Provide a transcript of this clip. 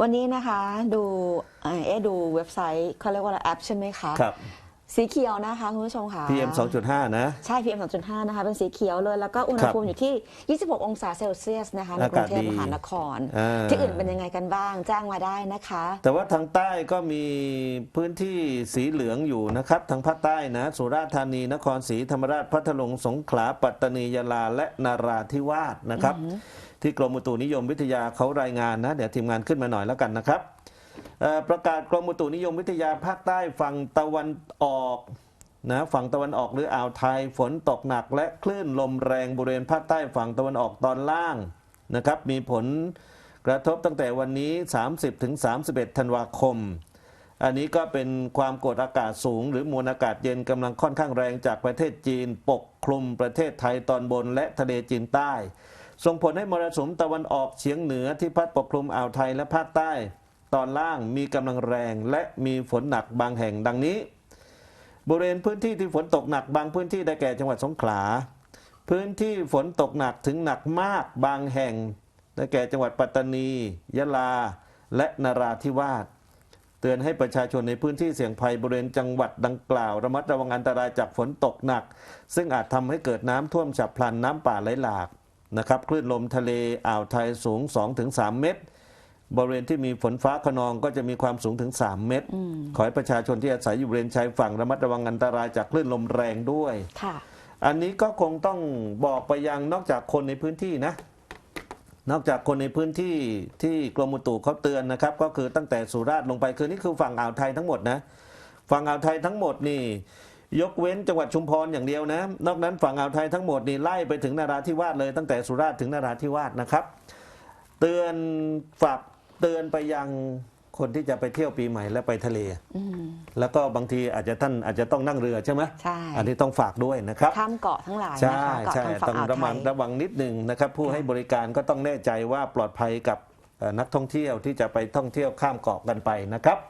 วันนี้นะคะดูเอ๊ะดูเว็บไซต์เขาเรียกว่าอะไรแอปใช่ไหมคะครับ สีเขียวนะคะคุณผู้ชมค่ะ PM 2.5 นะ ใช่ PM 2.5 นะคะ เป็นสีเขียวเลย แล้วก็อุณหภูมิอยู่ที่ 26 องศาเซลเซียสนะคะในกรุงเทพอากาศดีมหานครอ่าที่อื่นเป็นยังไงกันบ้าง แจ้งมาได้นะคะ แต่ว่าทางใต้ก็มีพื้นที่สีเหลืองอยู่นะครับ ทางภาคใต้นะ สุราษฎร์ธานี นครศรีธรรมราช พัทลุง สงขลา ปัตตานี ยะลา และนาราธิวาสนะครับ ที่กรมอุตุนิยมวิทยาเขารายงานนะ เดี๋ยวทีมงานขึ้นมาหน่อยแล้วกันนะครับเอ่อ ประกาศกรมอุตุนิยมวิทยาภาคใต้ฝั่งตะวันออกนะฝั่งตะวันออกหรืออ่าวไทยฝนตกหนักและคลื่นลมแรงบริเวณภาคใต้ฝั่งตะวันออกตอนล่างนะครับ มีผลกระทบตั้งแต่วันนี้ 30ถึง31 ธันวาคม อันนี้ก็เป็นความกดอากาศสูง หรือมวลอากาศเย็นกำลังค่อนข้างแรงจากประเทศจีน ปกคลุมประเทศไทยตอนบนและทะเลจีนใต้ ส่งผลให้มรสุมตะวันออกเฉียงเหนือที่พัดปกคลุมอ่าวไทยและภาคใต้ ตอนล่างมีกำลังแรงและมีฝนหนักบางแห่งดังนี้ บริเวณพื้นที่ที่ฝนตกหนักบางพื้นที่ได้แก่จังหวัดสงขลา พื้นที่ฝนตกหนักถึงหนักมากบางแห่ง ได้แก่จังหวัดปัตตานี ยะลา และนราธิวาสเตือนให้ประชาชนในพื้นที่เสี่ยงภัยบริเวณจังหวัดดังกล่าว ระมัดระวังอันตรายจากฝนตกหนัก ซึ่งอาจทำให้เกิดน้ำท่วมฉับพลันน้ำป่าไหลหลากนะครับคลื่นลมทะเลอ่าวไทยสูง 2-3 เมตร บริเวณที่มีฝนฟ้าขนองก็จะมีความสูงถึง 3 เมตร ขอให้ประชาชนที่อาศัยอยู่บริเวณชายฝั่งระมัดระวังอันตรายจากคลื่นลมแรงด้วยค่ะอันนี้ก็คงต้องบอกไปยังนอกจากคนในพื้นที่นะ นอกจากคนในพื้นที่ที่กรมอุตุเขาเตือนนะครับ ก็คือตั้งแต่สุราษฎร์ลงไปคือนี่คือฝั่งอ่าวไทยทั้งหมดนะ ฝั่งอ่าวไทยทั้งหมดนี่ยกเว้นจังหวัดชุมพรอย่างเดียวนะ นอกนั้นฝั่งอ่าวไทยทั้งหมดนี่ไล่ไปถึงนาราธิวาสเลยตั้งแต่สุราษฎร์ถึงนาราธิวาสนะครับ เตือนฝากเตือนไปยังคนที่จะไปเที่ยวปีใหม่และไปทะเลอืมแล้วก็บางทีอาจจะท่านอาจจะต้องนั่งเรือใช่ไหมใช่อันนี้ต้องฝากด้วยนะครับข้ามเกาะทั้งหลายใช่นะคะเกาะใช่ทางฝั่ต้งองอ่าวระไทมัดยระวังนิดหนึ่งนะครับ ผู้ค่ะให้บริการก็ต้องแน่ใจว่าปลอดภัยกับเอ่อนักท่องเที่ยวที่จะไปท่องเที่ยวข้ามเกาะกันไปนะครับ